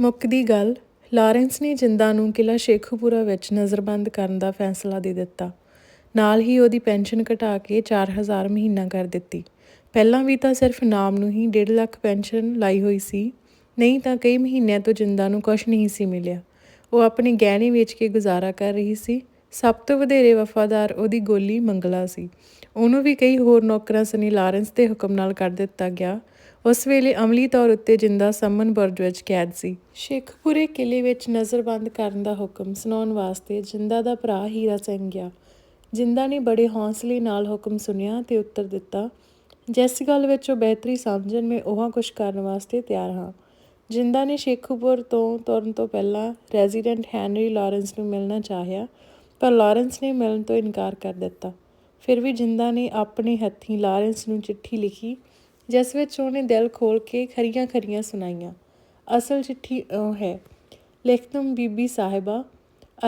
ਮੁੱਕਦੀ ਗੱਲ, ਲਾਰੈਂਸ ਨੇ ਜਿੰਦਾ ਨੂੰ ਕਿਲਾ ਸ਼ੇਖੂਪੁਰਾ ਵਿੱਚ ਨਜ਼ਰਬੰਦ ਕਰਨ ਦਾ ਫੈਸਲਾ ਦੇ ਦਿੱਤਾ। ਨਾਲ ਹੀ ਉਹਦੀ ਪੈਨਸ਼ਨ ਘਟਾ ਕੇ 4000 ਮਹੀਨਾ ਕਰ ਦਿੱਤੀ। ਪਹਿਲਾਂ ਵੀ ਤਾਂ ਸਿਰਫ ਨਾਮ ਨੂੰ ਹੀ 1.5 ਲੱਖ ਪੈਨਸ਼ਨ ਲਾਈ ਹੋਈ ਸੀ, ਨਹੀਂ ਤਾਂ ਕਈ ਮਹੀਨਿਆਂ ਤੋਂ ਜਿੰਦਾ ਨੂੰ ਕੁਝ ਨਹੀਂ ਸੀ ਮਿਲਿਆ। ਉਹ ਆਪਣੇ ਗਹਿਣੇ ਵੇਚ ਕੇ ਗੁਜ਼ਾਰਾ ਕਰ ਰਹੀ ਸੀ। ਸਭ ਤੋਂ ਵਧੇਰੇ ਵਫਾਦਾਰ ਉਹਦੀ ਗੋਲੀ ਮੰਗਲਾ ਸੀ। ਉਹਨੂੰ ਵੀ ਕਈ ਹੋਰ ਨੌਕਰਾਂ ਸਨੀ ਲਾਰੈਂਸ ਦੇ ਹੁਕਮ ਨਾਲ ਕਰ ਦਿੱਤਾ ਗਿਆ। ਉਸ ਵੇਲੇ ਅਮਲੀ ਤੌਰ ਉੱਤੇ ਜਿੰਦਾ ਸਮਨ ਬੁਰਜ ਵਿੱਚ ਕੈਦ ਸੀ। ਸ਼ੇਖਪੁਰੇ ਕਿਲੇ ਵਿੱਚ ਨਜ਼ਰਬੰਦ ਕਰਨ ਦਾ ਹੁਕਮ ਸੁਣਾਉਣ ਵਾਸਤੇ ਜਿੰਦਾ ਦਾ ਭਰਾ ਹੀਰਾ ਸਿੰਘ ਗਿਆ। ਜਿੰਦਾ ਨੇ ਬੜੇ ਹੌਸਲੇ ਨਾਲ ਹੁਕਮ ਸੁਨਿਆ ਤੇ ਉੱਤਰ ਦਿੱਤਾ, ਜਿਸ ਗੱਲ ਵਿੱਚ ਉਹ ਬਿਹਤਰੀ ਸਮਝਣ, ਮੈਂ ਉਹ ਕੁਝ ਕਰਨ ਵਾਸਤੇ ਤਿਆਰ ਹਾਂ ਜਿੰਦਾ ਨੇ ਸ਼ੇਖੂਪੁਰ ਤੋਂ ਤੁਰਨ ਤੋਂ ਪਹਿਲਾਂ ਰੈਜ਼ੀਡੈਂਟ ਹੈਨਰੀ ਲਾਰੈਂਸ ਨੂੰ ਮਿਲਣਾ ਚਾਹਿਆ, ਪਰ ਲਾਰੈਂਸ ਨੇ ਮਿਲਣ ਤੋਂ ਇਨਕਾਰ ਕਰ ਦਿੱਤਾ। ਫਿਰ ਵੀ ਜਿੰਦਾ ਨੇ ਆਪਣੇ ਹੱਥੀਂ ਲਾਰੈਂਸ ਨੂੰ ਚਿੱਠੀ ਲਿਖੀ ਜਿਸ ਵਿੱਚ ਉਹਨੇ ਦਿਲ ਖੋਲ ਕੇ ਖਰੀਆਂ ਖਰੀਆਂ ਸੁਣਾਈਆਂ। ਅਸਲ ਚਿੱਠੀ ਉਹ ਹੈ, ਲਿਖਤਮ ਬੀਬੀ ਸਾਹਿਬਾ,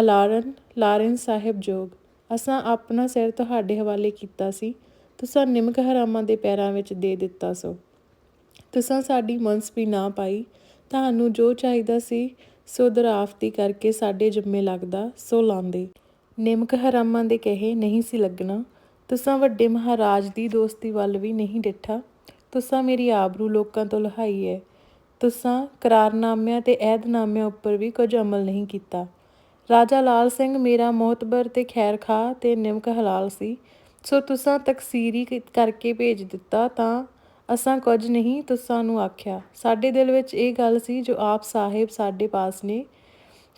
ਅਲਾਰਨ ਲਾਰੈਂਸ ਸਾਹਿਬ ਜੋਗ। ਅਸਾਂ ਆਪਣਾ ਸਿਰ ਤੁਹਾਡੇ ਹਵਾਲੇ ਕੀਤਾ ਸੀ, ਤੁਸਾਂ ਨਿਮਕ ਹਰਾਮਾਂ ਦੇ ਪੈਰਾਂ ਵਿੱਚ ਦੇ ਦਿੱਤਾ ਸੋ। ਤੁਸਾਂ ਸਾਡੀ ਮਨਸਪੀ ਨਾ ਪਾਈ, ਤੁਹਾਨੂੰ ਜੋ ਚਾਹੀਦਾ ਸੀ, ਸੋ ਦਰਾਫਤੀ ਕਰਕੇ ਸਾਡੇ ਜੰਮੇ ਲੱਗਦਾ, ਸੋ ਲਾਂਦੇ। ਨਿਮਕ ਹਰਾਮਾਂ ਦੇ ਕਹੇ, ਨਹੀਂ ਸੀ ਲੱਗਣਾ। ਤੁਸਾਂ ਵੱਡੇ ਮਹਾਰਾਜ ਦੀ ਦੋਸਤੀ ਵੱਲ ਵੀ ਨਹੀਂ ਡਿੱਠਾ। ਤੁਸਾਂ ਮੇਰੀ ਆਬਰੂ ਲੋਕਾਂ ਤੋਂ ਲਹਾਈ ਹੈ ਤੁਸਾਂ ਕਰਾਰਨਾਮਿਆਂ ਤੇ ਐਦਨਾਮਿਆਂ ਉੱਪਰ ਵੀ ਕੁਝ ਅਮਲ ਨਹੀਂ ਕੀਤਾ। ਰਾਜਾ ਲਾਲ ਸਿੰਘ ਮੇਰਾ ਮੋਹਤਬਰ ਤੇ ਖੈਰਖਾ ਤੇ ਨਿਮਕ ਹਲਾਲ ਸੀ। ਸੋ ਤੁਸਾਂ ਤਕਸੀਰੀ ਕਰਕੇ ਭੇਜ ਦਿੱਤਾ ਤਾਂ ਅਸਾਂ ਕੁਝ ਨਹੀਂ ਤੁਸਾਂ ਨੂੰ ਆਖਿਆ। ਸਾਡੇ ਦਿਲ ਵਿੱਚ ਇਹ ਗੱਲ ਸੀ ਜੋ ਆਪ ਸਾਹਿਬ ਸਾਡੇ ਪਾਸ ਨੇ।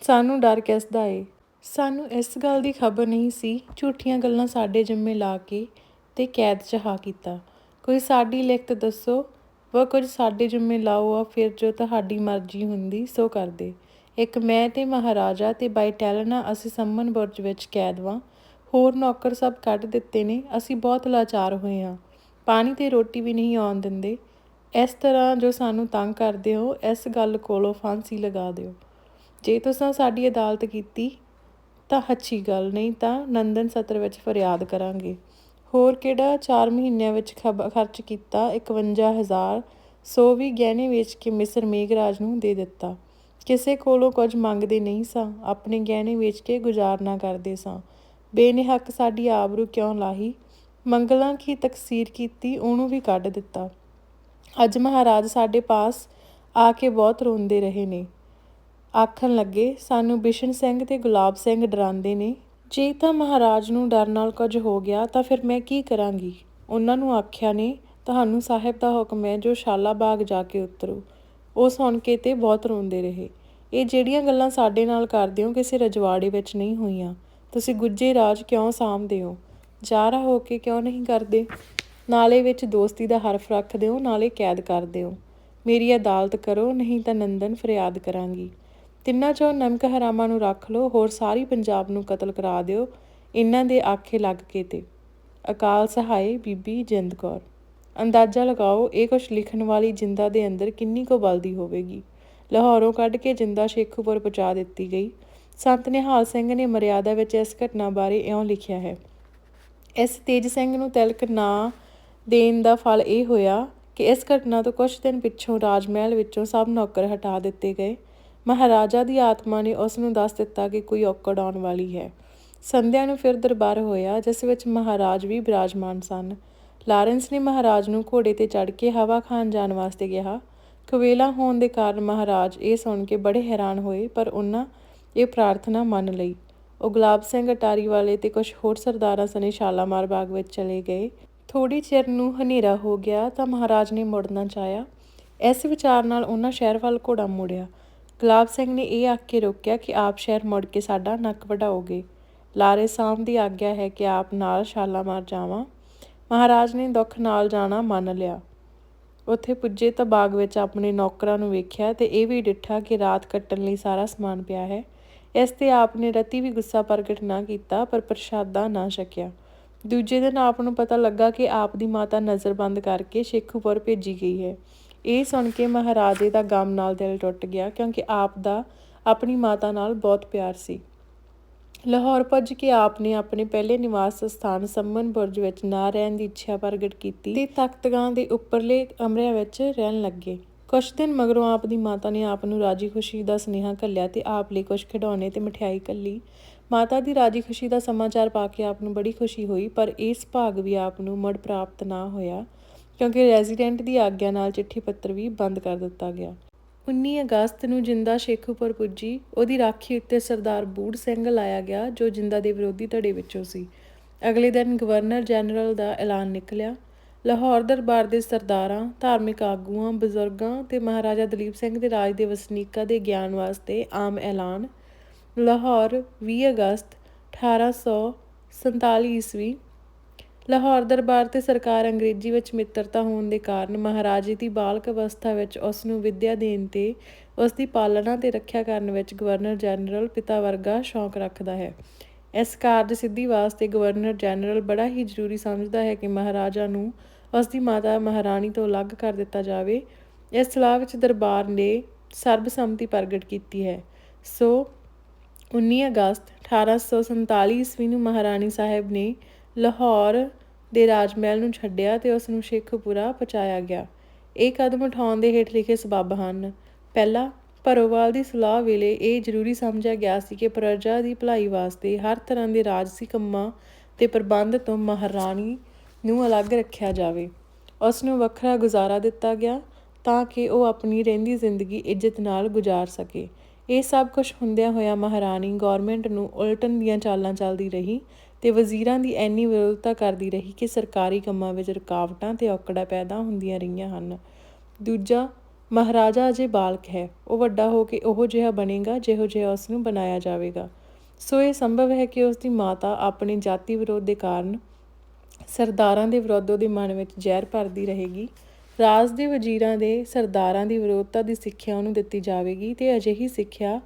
ਸਾਨੂੰ ਡਰ ਕਿਸ ਦਾ ਏ। ਸਾਨੂੰ ਇਸ ਗੱਲ ਦੀ ਖਬਰ ਨਹੀਂ ਸੀ। ਝੂਠੀਆਂ ਗੱਲਾਂ ਸਾਡੇ ਜਿੰਮੇ ਲਾ ਕੇ ਤੇ ਕੈਦ ਚਹਾ ਕੀਤਾ। ਕੋਈ ਸਾਡੀ ਲਿਖਤ ਦੱਸੋ ਵਾ ਕੁਝ ਸਾਡੇ ਜੰਮੇ ਲਾਓ ਆ, ਫਿਰ ਜੋ ਤੁਹਾਡੀ ਮਰਜ਼ੀ ਹੁੰਦੀ, ਸੋ ਕਰਦੇ। ਇੱਕ ਮੈਂ ਤੇ ਮਹਾਰਾਜਾ ਤੇ ਬਾਈ ਟੈਲਨਾ ਅਸੀਂ ਸੰਮਨ ਬੁਰਜ ਵਿੱਚ ਕੈਦ ਵਾਂ। ਹੋਰ ਨੌਕਰ ਸਭ ਕੱਢ ਦਿੱਤੇ ਨੇ, ਅਸੀਂ ਬਹੁਤ ਲਾਚਾਰ ਹੋਏ ਹਾਂ ਪਾਣੀ ਤੇ ਰੋਟੀ ਵੀ ਨਹੀਂ ਆਉਣ ਦਿੰਦੇ। ਇਸ ਤਰ੍ਹਾਂ ਜੋ ਸਾਨੂੰ ਤੰਗ ਕਰਦੇ ਹੋ, ਇਸ ਗੱਲ ਕੋਲੋਂ ਫਾਂਸੀ ਲਗਾ ਦਿਓ। ਜੇ ਤੁਸੀਂ ਸਾਡੀ ਅਦਾਲਤ ਕੀਤੀ, ਤਾਂ ਅੱਛੀ ਗੱਲ, ਨਹੀਂ ਤਾਂ ਨੰਦਨ ਸਤਰ ਵਿੱਚ ਫਰਿਆਦ ਕਰਾਂਗੇ। ਹੋਰ ਕਿਹੜਾ 4 ਮਹੀਨਿਆਂ ਵਿੱਚ ਖਬ, ਖਰਚ ਕੀਤਾ? 51000 ਸੋ ਵੀ ਗਹਿਣੇ ਵੇਚ ਕੇ ਮਿਸਰ ਮੇਘਰਾਜ ਨੂੰ ਦੇ ਦਿੱਤਾ। ਕਿਸੇ ਕੋਲੋਂ ਕੁਝ ਮੰਗਦੇ ਨਹੀਂ ਸਾਂ। ਆਪਣੇ ਗਹਿਣੇ ਵੇਚ ਕੇ ਗੁਜ਼ਾਰਨਾ ਕਰਦੇ ਸਾਂ। ਬੇਨਿਹੱਕ ਸਾਡੀ ਆਬਰੂ ਕਿਉਂ ਲਾਹੀ? ਮੰਗਲਾਂ ਕੀ ਤਕਸੀਰ ਕੀਤੀ? ਉਹਨੂੰ ਵੀ ਕੱਢ ਦਿੱਤਾ। ਅੱਜ ਮਹਾਰਾਜ ਸਾਡੇ ਪਾਸ ਆ ਕੇ ਬਹੁਤ ਰੋਂਦੇ ਰਹੇ ਨੇ। ਆਖਣ ਲੱਗੇ, ਸਾਨੂੰ ਬਿਸ਼ਨ ਸਿੰਘ ਤੇ ਗੁਲਾਬ ਸਿੰਘ ਡਰਾਉਂਦੇ ਨੇ। ਜੇ ਤਾਂ ਮਹਾਰਾਜ ਨੂੰ ਡਰ ਨਾਲ ਕੁਝ ਹੋ ਗਿਆ, ਤਾਂ ਫਿਰ ਮੈਂ ਕੀ ਕਰਾਂਗੀ? ਉਹਨਾਂ ਨੂੰ ਆਖਿਆ, ਨੇ, ਤੁਹਾਨੂੰ ਸਾਹਿਬ ਦਾ ਹੁਕਮ ਹੈ, ਜੋ ਸ਼ਾਲਾਬਾਗ ਜਾ ਕੇ ਉਤਰੋ। ਉਹ ਸੁਣ ਕੇ ਤੇ ਬਹੁਤ ਰੋਂਦੇ ਰਹੇ। ਇਹ ਜਿਹੜੀਆਂ ਗੱਲਾਂ ਸਾਡੇ ਨਾਲ ਕਰਦੇ ਹੋ, ਕਿਸੇ ਰਜਵਾੜੇ ਵਿੱਚ ਨਹੀਂ ਹੋਈਆਂ। ਤੁਸੀਂ ਗੁੱਜੇ ਰਾਜ ਕਿਉਂ ਸਾਂਭਦੇ ਹੋ? ਜਾਰਾ ਹੋ ਕੇ ਕਿਉਂ ਨਹੀਂ ਕਰਦੇ? ਨਾਲੇ ਵਿੱਚ ਦੋਸਤੀ ਦਾ ਹਰਫ ਰੱਖਦੇ ਹੋ ਨਾਲੇ ਕੈਦ ਕਰਦੇ ਹੋ ਮੇਰੀ ਅਦਾਲਤ ਕਰੋ, ਨਹੀਂ ਤਾਂ ਨੰਦਨ ਫਰਿਆਦ ਕਰਾਂਗੀ। ਤਿੰਨਾਂ ਚੋਂ ਨਮਕ ਹਰਾਮਾਂ ਨੂੰ ਰੱਖ ਲਓ, ਹੋਰ ਸਾਰੀ ਪੰਜਾਬ ਨੂੰ ਕਤਲ ਕਰਾ ਦਿਓ। ਇਹਨਾਂ ਦੇ ਆਖੇ ਲੱਗ ਕੇ ਤੇ। ਅਕਾਲ ਸਹਾਈ ਬੀਬੀ ਜਿੰਦ ਕੌਰ। ਅੰਦਾਜ਼ਾ ਲਗਾਓ, ਇਹ ਕੁਝ ਲਿਖਣ ਵਾਲੀ ਜਿੰਦਾ ਦੇ ਅੰਦਰ ਕਿੰਨੀ ਕੁ ਬਲਦੀ ਹੋਵੇਗੀ। ਲਾਹੌਰੋਂ ਕੱਢ ਕੇ ਜਿੰਦਾ ਸ਼ੇਖੂਪੁਰ ਪਹੁੰਚਾ ਦਿੱਤੀ ਗਈ। ਸੰਤ ਨਿਹਾਲ ਸਿੰਘ ਨੇ ਮਰਿਆਦਾ ਵਿੱਚ ਇਸ ਘਟਨਾ ਬਾਰੇ ਇਉਂ ਲਿਖਿਆ ਹੈ। ਇਸ ਤੇਜ ਸਿੰਘ ਨੂੰ ਤਿਲਕ ਨਾ ਦੇਣ ਦਾ ਫਲ ਇਹ ਹੋਇਆ ਕਿ ਇਸ ਘਟਨਾ ਤੋਂ ਕੁਝ ਦਿਨ ਪਿੱਛੋਂ ਰਾਜ ਮਹਿਲ ਵਿੱਚੋਂ ਸਭ ਨੌਕਰ ਹਟਾ ਦਿੱਤੇ ਗਏ। ਮਹਾਰਾਜਾ ਦੀ ਆਤਮਾ ਨੇ ਉਸ ਨੂੰ ਦੱਸ ਦਿੱਤਾ ਕਿ ਕੋਈ ਔਕੜ ਆਉਣ ਵਾਲੀ ਹੈ। ਸੰਧਿਆ ਨੂੰ ਫਿਰ ਦਰਬਾਰ ਹੋਇਆ, ਜਿਸ ਵਿੱਚ ਮਹਾਰਾਜ ਵੀ ਬਿਰਾਜਮਾਨ ਸਨ। ਲਾਰੈਂਸ ਨੇ ਮਹਾਰਾਜ ਨੂੰ ਘੋੜੇ ਤੇ ਚੜ੍ਹ ਕੇ ਹਵਾ ਖਾਨ ਜਾਣ ਵਾਸਤੇ ਕਿਹਾ। ਕਵੇਲਾ ਹੋਣ ਦੇ ਕਾਰਨ ਮਹਾਰਾਜ ਇਹ ਸੁਣ ਕੇ ਬੜੇ ਹੈਰਾਨ ਹੋਏ, ਪਰ ਉਹਨਾਂ ਇਹ ਪ੍ਰਾਰਥਨਾ ਮੰਨ ਲਈ। ਉਹ ਗੁਲਾਬ ਸਿੰਘ ਅਟਾਰੀ ਵਾਲੇ ਤੇ ਕੁਝ ਹੋਰ ਸਰਦਾਰਾਂ ਸਨੇ ਸ਼ਾਲਾਮਾਰ ਬਾਗ ਵਿੱਚ ਚਲੇ ਗਏ। ਥੋੜੀ ਚਿਰ ਨੂੰ ਹਨੇਰਾ ਹੋ ਗਿਆ ਤਾਂ ਮਹਾਰਾਜ ਨੇ ਮੁੜਨਾ ਚਾਹਿਆ ਇਸ ਵਿਚਾਰ ਨਾਲ ਉਹਨਾਂ ਸ਼ਹਿਰ ਵੱਲ ਘੋੜਾ ਮੁੜਿਆ। ਗੁਲਾਬ ਸਿੰਘ ਨੇ ਇਹ ਆਖ ਕੇ ਰੋਕਿਆ ਕਿ ਆਪ ਸ਼ਹਿਰ ਮੁੜ ਕੇ ਸਾਡਾ ਨੱਕ ਵਢਾਓਗੇ ਲਾਰੇ ਸਾਮ ਦੀ ਆਗਿਆ ਹੈ ਕਿ ਆਪ ਨਾਲ ਸ਼ਾਲਾਮਾਰ ਜਾਵਾਂ। ਮਹਾਰਾਜ ਨੇ ਦੁੱਖ ਨਾਲ ਜਾਣਾ ਮੰਨ ਲਿਆ। ਉੱਥੇ ਪੁੱਜੇ ਤਾਂ ਬਾਗ ਵਿੱਚ ਆਪਣੇ ਨੌਕਰਾਂ ਨੂੰ ਵੇਖਿਆ ਤੇ ਇਹ ਵੀ ਡਿੱਠਾ ਕਿ ਰਾਤ ਕੱਟਣ ਲਈ ਸਾਰਾ ਸਮਾਨ ਪਿਆ ਹੈ। ਇਸ ਤੇ ਆਪ ਨੇ ਰਤੀ ਵੀ ਗੁੱਸਾ ਪ੍ਰਗਟ ਨਾ ਕੀਤਾ, ਪਰ ਪ੍ਰਸ਼ਾਦਾ ਨਾ ਛਕਿਆ। ਦੂਜੇ ਦਿਨ ਆਪ ਨੂੰ ਪਤਾ ਲੱਗਾ ਕਿ ਆਪ ਦੀ ਮਾਤਾ ਨਜ਼ਰਬੰਦ ਕਰਕੇ ਸ਼ੇਖੂਪੁਰ ਭੇਜੀ ਗਈ ਹੈ। ਇਹ ਸੁਣ ਕੇ ਮਹਾਰਾਜੇ ਦਾ ਗਮ ਨਾਲ ਦਿਲ ਟੁੱਟ ਗਿਆ ਕਿਉਂਕਿ ਆਪ ਦਾ, ਆਪਣੀ ਮਾਤਾ ਨਾਲ ਬਹੁਤ ਪਿਆਰ ਸੀ। ਲਾਹੌਰ ਭੱਜ ਕੇ ਆਪ ਨੇ ਆਪਣੇ ਪਹਿਲੇ ਨਿਵਾਸ ਸਥਾਨ ਸੰਮਨ ਬੁਰਜ ਵਿੱਚ ਨਾ ਰਹਿਣ ਦੀ ਇੱਛਾ ਪ੍ਰਗਟ ਕੀਤੀ ਤੇ ਤਖਤਗਾਂ ਦੇ ਉੱਪਰਲੇ ਕਮਰਿਆਂ ਵਿੱਚ ਰਹਿਣ ਲੱਗੇ। ਕੁਛ ਦਿਨ ਮਗਰੋਂ ਆਪ ਦੀ ਮਾਤਾ ਨੇ ਆਪ ਨੂੰ ਰਾਜੀ ਖੁਸ਼ੀ ਦਾ ਸੁਨੇਹਾ ਘੱਲਿਆ ਤੇ ਆਪ ਲਈ ਕੁਝ ਖਿਡੌਣੇ ਤੇ ਮਠਿਆਈ ਘੱਲੀ। ਮਾਤਾ ਦੀ ਰਾਜੀ ਖੁਸ਼ੀ ਦਾ ਸਮਾਚਾਰ ਪਾ ਕੇ ਆਪ ਨੂੰ ਬੜੀ ਖੁਸ਼ੀ ਹੋਈ, ਪਰ ਇਸ ਭਾਗ ਵੀ ਆਪ ਨੂੰ ਮੁੜ ਪ੍ਰਾਪਤ ਨਾ ਹੋਇਆ। ਕਿਉਂਕਿ ਰੈਜ਼ੀਡੈਂਟ ਦੀ ਆਗਿਆ ਨਾਲ ਚਿੱਠੀ ਪੱਤਰ ਵੀ ਬੰਦ ਕਰ ਦਿੱਤਾ ਗਿਆ। 19 ਅਗਸਤ ਨੂੰ ਜਿੰਦਾ ਸ਼ੇਖੂਪੁਰ ਪੁੱਜੀ, ਉਹਦੀ ਰਾਖੀ ਉੱਤੇ ਸਰਦਾਰ ਬੂੜ ਸਿੰਘ ਲਾਇਆ ਗਿਆ, ਜੋ ਜਿੰਦਾ ਦੇ ਵਿਰੋਧੀ ਧੜੇ ਵਿੱਚੋਂ ਸੀ। ਅਗਲੇ ਦਿਨ ਗਵਰਨਰ ਜਨਰਲ ਦਾ ਐਲਾਨ ਨਿਕਲਿਆ। ਲਾਹੌਰ ਦਰਬਾਰ ਦੇ ਸਰਦਾਰਾਂ, ਧਾਰਮਿਕ ਆਗੂਆਂ, ਬਜ਼ੁਰਗਾਂ ਤੇ ਮਹਾਰਾਜਾ ਦਲੀਪ ਸਿੰਘ ਦੇ ਰਾਜ ਦੇ ਵਸਨੀਕਾਂ ਦੇ ਗਿਆਨ ਵਾਸਤੇ ਆਮ ਐਲਾਨ। ਲਾਹੌਰ 20 ਅਗਸਤ 1847 ਈਸਵੀ ਲਾਹੌਰ ਦਰਬਾਰ ਤੇ ਸਰਕਾਰ ਅੰਗਰੇਜ਼ੀ ਵਿੱਚ ਮਿੱਤਰਤਾ ਹੋਣ ਦੇ ਕਾਰਨ ਮਹਾਰਾਜੇ ਦੀ ਬਾਲਕ ਅਵਸਥਾ ਵਿੱਚ ਉਸ ਨੂੰ ਵਿੱਦਿਆ ਦੇਣ ਤੇ ਉਸ ਦੀ ਪਾਲਣਾ ਤੇ ਰੱਖਿਆ ਕਰਨ ਵਿੱਚ ਗਵਰਨਰ ਜਨਰਲ ਪਿਤਾ ਵਰਗਾ ਸ਼ੌਂਕ ਰੱਖਦਾ ਹੈ। ਇਸ ਕਾਰਜ ਸਿੱਧੀ ਵਾਸਤੇ ਗਵਰਨਰ ਜਨਰਲ ਬੜਾ ਹੀ ਜ਼ਰੂਰੀ ਸਮਝਦਾ ਹੈ ਕਿ ਮਹਾਰਾਜਾ ਨੂੰ ਉਸ ਦੀ ਮਾਤਾ ਮਹਾਰਾਣੀ ਤੋਂ ਅਲੱਗ ਕਰ ਦਿੱਤਾ ਜਾਵੇ। ਇਸ ਸਲਾਹ ਵਿੱਚ ਦਰਬਾਰ ਨੇ ਸਰਬਸੰਮਤੀ ਪ੍ਰਗਟ ਕੀਤੀ ਹੈ। ਸੋ 19 ਅਗਸਤ 1847 ਈਸਵੀ ਨੂੰ ਮਹਾਰਾਣੀ ਸਾਹਿਬ ਨੇ ਲਾਹੌਰ ਦੇ ਰਾਜ ਮਹਿਲ ਨੂੰ ਛੱਡਿਆ ਤੇ ਉਸ ਨੂੰ ਸ਼ੇਖੂਪੁਰਾ ਪਹੁੰਚਾਇਆ ਗਿਆ। ਇਹ ਕਦਮ ਉਠਾਉਣ ਦੇ ਹੇਠ ਲਿਖੇ ਸਬੱਬ ਹਨ। ਪਹਿਲਾ, ਭਰੋਵਾਲ ਦੀ ਸਲਾਹ ਵੇਲੇ ਇਹ ਜ਼ਰੂਰੀ ਸਮਝਿਆ ਗਿਆ ਸੀ ਕਿ ਪ੍ਰਜਾ ਦੀ ਭਲਾਈ ਵਾਸਤੇ ਹਰ ਤਰ੍ਹਾਂ ਦੇ ਰਾਜਸੀ ਕੰਮਾਂ ਤੇ ਪ੍ਰਬੰਧ ਤੋਂ ਮਹਾਰਾਣੀ ਨੂੰ ਅਲੱਗ ਰੱਖਿਆ ਜਾਵੇ। ਉਸ ਨੂੰ ਵੱਖਰਾ ਗੁਜ਼ਾਰਾ ਦਿੱਤਾ ਗਿਆ ਤਾਂ ਕਿ ਉਹ ਆਪਣੀ ਰਹਿੰਦੀ ਜ਼ਿੰਦਗੀ ਇੱਜ਼ਤ ਨਾਲ ਗੁਜ਼ਾਰ ਸਕੇ। ਇਹ ਸਭ ਕੁਝ ਹੁੰਦਿਆਂ ਹੋਇਆ ਮਹਾਰਾਣੀ ਗਵਰਨਮੈਂਟ ਨੂੰ ਉਲਟਣ ਦੀਆਂ ਚਾਲਾਂ ਚੱਲਦੀ ਰਹੀ ਤੇ ਵਜ਼ੀਰਾਂ ਦੀ ਐਨੀ ਵਿਰੋਧਤਾ ਕਰਦੀ ਰਹੀ ਕਿ ਸਰਕਾਰੀ ਕੰਮਾਂ ਵਿੱਚ ਰੁਕਾਵਟਾਂ ਤੇ ਔਕੜਾਂ ਪੈਦਾ ਹੁੰਦੀਆਂ ਰਹੀਆਂ ਹਨ। ਦੂਜਾ, ਮਹਾਰਾਜਾ ਅਜੇ ਬਾਲਕ ਹੈ। ਉਹ ਵੱਡਾ ਹੋ ਕੇ ਉਹੋ ਜਿਹਾ ਬਣੇਗਾ ਜਿਹੋ ਜਿਹਾ ਉਸ ਨੂੰ ਬਣਾਇਆ ਜਾਵੇਗਾ। ਸੋ ਇਹ ਸੰਭਵ ਹੈ ਕਿ ਉਸ ਦੀ ਮਾਤਾ ਆਪਣੇ ਜਾਤੀ ਵਿਰੋਧ ਦੇ ਕਾਰਨ ਸਰਦਾਰਾਂ ਦੇ ਵਿਰੋਧ ਦੇ ਮਨ ਵਿੱਚ ਜ਼ਹਿਰ ਭਰਦੀ ਰਹੇਗੀ। ਰਾਜ ਦੇ ਵਜ਼ੀਰਾਂ ਦੇ ਸਰਦਾਰਾਂ ਦੀ ਵਿਰੋਧਤਾ ਦੀ ਸਿੱਖਿਆ ਉਹਨੂੰ ਦਿੱਤੀ ਜਾਵੇਗੀ ਤੇ ਅਜਿਹੀ ਸਿੱਖਿਆ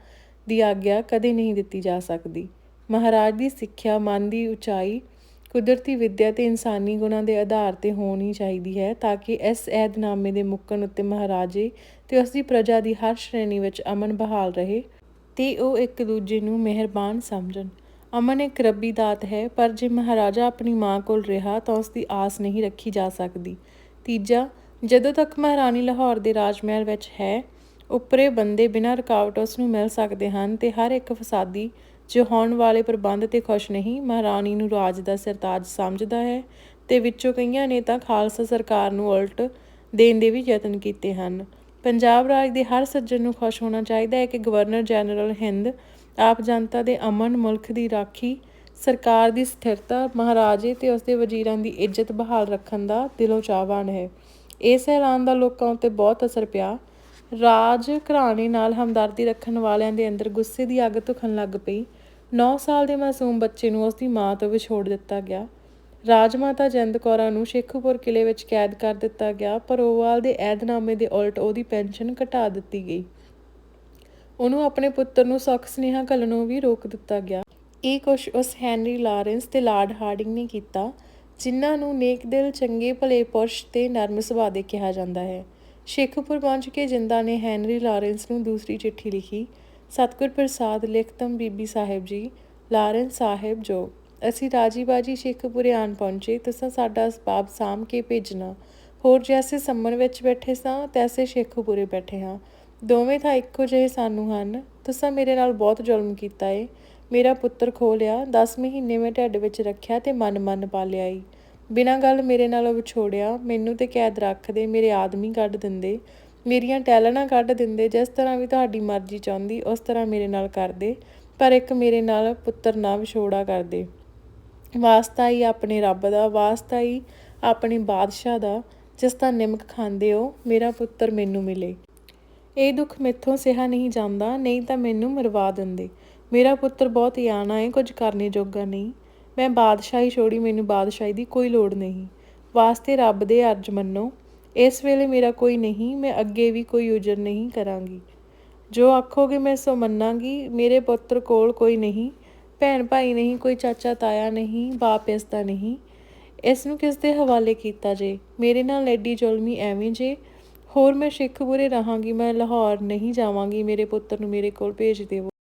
ਦੀ ਆਗਿਆ ਕਦੇ ਨਹੀਂ ਦਿੱਤੀ ਜਾ ਸਕਦੀ। ਮਹਾਰਾਜ ਦੀ ਸਿੱਖਿਆ, ਮਨ ਦੀ ਉਚਾਈ, ਕੁਦਰਤੀ ਵਿੱਦਿਆ ਤੇ ਇਨਸਾਨੀ ਗੁਣਾਂ ਦੇ ਆਧਾਰ ਤੇ ਹੋਣੀ ਚਾਹੀਦੀ ਹੈ ਤਾਂ ਕਿ ਇਸ ਅਹਿਦਨਾਮੇ ਦੇ ਮੁੱਕਣ ਉੱਤੇ ਮਹਾਰਾਜੇ ਤੇ ਉਸ ਦੀ ਪ੍ਰਜਾ ਦੀ ਹਰ ਸ਼੍ਰੇਣੀ ਵਿੱਚ ਅਮਨ ਬਹਾਲ ਰਹੇ ਤੇ ਉਹ ਇੱਕ ਦੂਜੇ ਨੂੰ ਮਿਹਰਬਾਨ ਸਮਝਣ। ਅਮਨ ਇੱਕ ਰੱਬੀ ਦਾਤ ਹੈ, ਪਰ ਜੇ ਮਹਾਰਾਜਾ ਆਪਣੀ ਮਾਂ ਕੋਲ ਰਿਹਾ ਤਾਂ ਉਸ ਦੀ ਆਸ ਨਹੀਂ ਰੱਖੀ ਜਾ ਸਕਦੀ। ਤੀਜਾ, ਜਦੋਂ ਤੱਕ ਮਹਾਰਾਣੀ ਲਾਹੌਰ ਦੇ ਰਾਜ ਮਹਿਲ ਵਿੱਚ ਹੈ, ਉੱਪਰੇ ਬੰਦੇ ਬਿਨਾਂ ਰੁਕਾਵਟ ਉਸ ਨੂੰ ਮਿਲ ਸਕਦੇ ਹਨ ਤੇ ਹਰ ਇੱਕ ਫਸਾਦੀ ਜੋ ਵਾਲੇ ਪ੍ਰਬੰਧ ਤੇ ਖੁਸ਼ ਨਹੀਂ, ਮਹਾਰਾਣੀ ਨੂੰ ਰਾਜ ਦਾ ਸਰਤਾਜ ਸਮਝਦਾ ਹੈ ਤੇ ਵਿੱਚੋਂ ਕਈਆਂ ਨੇ ਤਾਂ ਖਾਲਸਾ ਸਰਕਾਰ ਨੂੰ ਉਲਟ ਦੇਣ ਦੇ ਵੀ ਯਤਨ ਕੀਤੇ ਹਨ। ਪੰਜਾਬ ਰਾਜ ਦੇ ਹਰ ਸੱਜਣ ਨੂੰ ਖੁਸ਼ ਹੋਣਾ ਚਾਹੀਦਾ ਹੈ ਕਿ ਗਵਰਨਰ ਜਨਰਲ ਹਿੰਦ, ਆਪ ਜਨਤਾ ਦੇ ਅਮਨ ਮੁਲਕ ਦੀ ਰਾਖੀ, ਸਰਕਾਰ ਦੀ ਸਥਿਰਤਾ, ਮਹਾਰਾਜੇ ਤੇ ਉਸਦੇ ਵਜ਼ੀਰਾਂ ਦੀ ਇੱਜ਼ਤ ਬਹਾਲ ਰੱਖਣ ਦਾ ਦਿਲੋਂ ਚਾਹਵਾਨ ਹੈ। ਇਸ ਐਲਾਨ ਦਾ ਲੋਕਾਂ ਉੱਤੇ ਬਹੁਤ ਅਸਰ ਪਿਆ। ਰਾਜ ਘਰਾਣੇ ਨਾਲ ਹਮਦਰਦੀ ਰੱਖਣ ਵਾਲਿਆਂ ਦੇ ਅੰਦਰ ਗੁੱਸੇ ਦੀ ਅੱਗ ਤੁਖਣ ਲੱਗ ਪਈ। 9 ਸਾਲ ਦੇ ਮਾਸੂਮ ਬੱਚੇ ਨੂੰ ਉਸ ਦੀ ਮਾਂ ਤੋਂ ਵਿਛੋੜ ਦਿੱਤਾ ਗਿਆ। ਰਾਜਮਾਤਾ ਜਿੰਦ ਕੌਰਾਂ ਨੂੰ ਸ਼ੇਖੂਪੁਰ ਕਿਲੇ ਵਿੱਚ ਕੈਦ ਕਰ ਦਿੱਤਾ ਗਿਆ, ਪਰ ਓਵਾਲ ਦੇ ਐਦਨਾਮੇ ਦੇ ਉਲਟ ਉਹਦੀ ਪੈਨਸ਼ਨ ਘਟਾ ਦਿੱਤੀ ਗਈ। ਉਹਨੂੰ ਆਪਣੇ ਪੁੱਤਰ ਨੂੰ ਸੁੱਖ ਸੁਨੇਹਾ ਘੱਲਣੋਂ ਵੀ ਰੋਕ ਦਿੱਤਾ ਗਿਆ। ਇਹ ਕੁਛ ਉਸ ਹੈਨਰੀ ਲਾਰੈਂਸ ਤੇ ਲਾਰਡ ਹਾਰਡਿੰਗ ਨੇ ਕੀਤਾ, ਜਿਨ੍ਹਾਂ ਨੂੰ ਨੇਕ ਦਿਲ, ਚੰਗੇ ਭਲੇ ਪੁਰਸ਼ ਤੇ ਨਰਮ ਸੁਭਾਅ ਦੇ ਕਿਹਾ ਜਾਂਦਾ ਹੈ। ਸ਼ੇਖੂਪੁਰ ਪਹੁੰਚ ਕੇ ਜਿੰਦਾ ਨੇ ਹੈਨਰੀ ਲਾਰੈਂਸ ਨੂੰ ਦੂਸਰੀ ਚਿੱਠੀ ਲਿਖੀ ਸਤਿਗੁਰ ਪ੍ਰਸਾਦ ਲਿਖਤਮ ਬੀਬੀ ਸਾਹਿਬ ਜੀ ਲਾਰੈਂਸ ਸਾਹਿਬ ਜੋ। ਅਸੀਂ ਰਾਜੀ ਬਾਜੀ ਸ਼ੇਖਪੁਰੇ ਆਣ ਪਹੁੰਚੇ, ਤੁਸੀਂ ਸਾਡਾ ਸਬਾਬ ਸਾਮ ਕੇ ਭੇਜਣਾ। ਹੋਰ ਜੈਸੇ ਸੰਮਨ ਵਿੱਚ ਬੈਠੇ ਸਾਂ, ਤੈਸੇ ਸ਼ੇਖਪੁਰੇ ਬੈਠੇ ਹਾਂ। ਦੋਵੇਂ ਥਾਂ ਇੱਕੋ ਜਿਹੇ ਸਾਨੂੰ ਹਨ। ਤੁਸੀਂ ਮੇਰੇ ਨਾਲ ਬਹੁਤ ਜ਼ੁਲਮ ਕੀਤਾ ਏ। ਮੇਰਾ ਪੁੱਤਰ ਖੋ ਲਿਆ 10 ਮਹੀਨੇ ਮੈਂ ਢਿੱਡ ਵਿੱਚ ਰੱਖਿਆ ਤੇ ਮਨ ਮਨ ਪਾਲਿਆ ਈ। ਬਿਨਾਂ ਗੱਲ ਮੇਰੇ ਨਾਲੋਂ ਵਿਛੋੜਿਆ, ਮੈਨੂੰ ਤੇ ਕੈਦ ਰੱਖਦੇ ਮੇਰੇ ਆਦਮੀ ਕੱਢ ਦਿੰਦੇ। ਮੇਰੀਆਂ ਟੈਲਣਾ ਕੱਢ ਦਿੰਦੇ, ਜਿਸ ਤਰ੍ਹਾਂ ਵੀ ਤੁਹਾਡੀ ਮਰਜ਼ੀ ਚਾਹੁੰਦੀ, ਉਸ ਤਰ੍ਹਾਂ ਮੇਰੇ ਨਾਲ ਕਰਦੇ, ਪਰ ਇੱਕ ਮੇਰੇ ਨਾਲ ਪੁੱਤਰ ਨਾ ਵਿਛੋੜਾ ਕਰਦੇ। ਵਾਸਤਾ ਹੀ ਆਪਣੇ ਰੱਬ ਦਾ ਵਾਸਤਾ ਹੀ ਆਪਣੇ ਬਾਦਸ਼ਾਹ ਦਾ, ਜਿਸ ਦਾ ਨਿਮਕ ਖਾਂਦੇ ਹੋ, ਮੇਰਾ ਪੁੱਤਰ ਮੈਨੂੰ ਮਿਲੇ। ਇਹ ਦੁੱਖ ਮੈਥੋਂ ਸਿਹਾ ਨਹੀਂ ਜਾਂਦਾ, ਨਹੀਂ ਤਾਂ ਮੈਨੂੰ ਮਰਵਾ ਦਿੰਦੇ। ਮੇਰਾ ਪੁੱਤਰ ਬਹੁਤ ਯਾਨਾ ਹੈ ਕੁਝ ਕਰਨੇ ਜੋਗਾ ਨਹੀਂ। ਮੈਂ ਬਾਦਸ਼ਾਹੀ ਛੋੜੀ, ਮੈਨੂੰ ਬਾਦਸ਼ਾਹੀ ਦੀ ਕੋਈ ਲੋੜ ਨਹੀਂ। ਵਾਸਤੇ ਰੱਬ ਦੇ ਅਰਜ ਮੰਨੋ। ਇਸ ਵੇਲੇ ਮੇਰਾ ਕੋਈ ਨਹੀਂ, ਮੈਂ ਅੱਗੇ ਵੀ ਕੋਈ ਉਜਰ ਨਹੀਂ ਕਰਾਂਗੀ। ਜੋ ਆਖੋਗੇ ਮੈਂ ਸੋ ਮੰਨਾਂਗੀ, ਮੇਰੇ ਪੁੱਤਰ ਕੋਲ ਕੋਈ ਨਹੀਂ, ਭੈਣ ਭਾਈ ਨਹੀਂ, ਕੋਈ ਚਾਚਾ ਤਾਇਆ ਨਹੀਂ, ਬਾਪ ਇਸ ਦਾ ਨਹੀਂ। ਇਸ ਨੂੰ ਕਿਸ ਦੇ ਹਵਾਲੇ ਕੀਤਾ ਜੇ? ਮੇਰੇ ਨਾਲ ਐਡੀ ਜ਼ੁਲਮੀ ਐਵੇਂ ਜੇ? ਹੋਰ ਮੈਂ ਸਿੱਖ ਬੁਰੇ ਰਹਾਂਗੀ, ਮੈਂ ਲਾਹੌਰ ਨਹੀਂ ਜਾਵਾਂਗੀ, ਮੇਰੇ ਪੁੱਤਰ ਨੂੰ ਮੇਰੇ ਕੋਲ ਭੇਜ ਦੇਵੋ।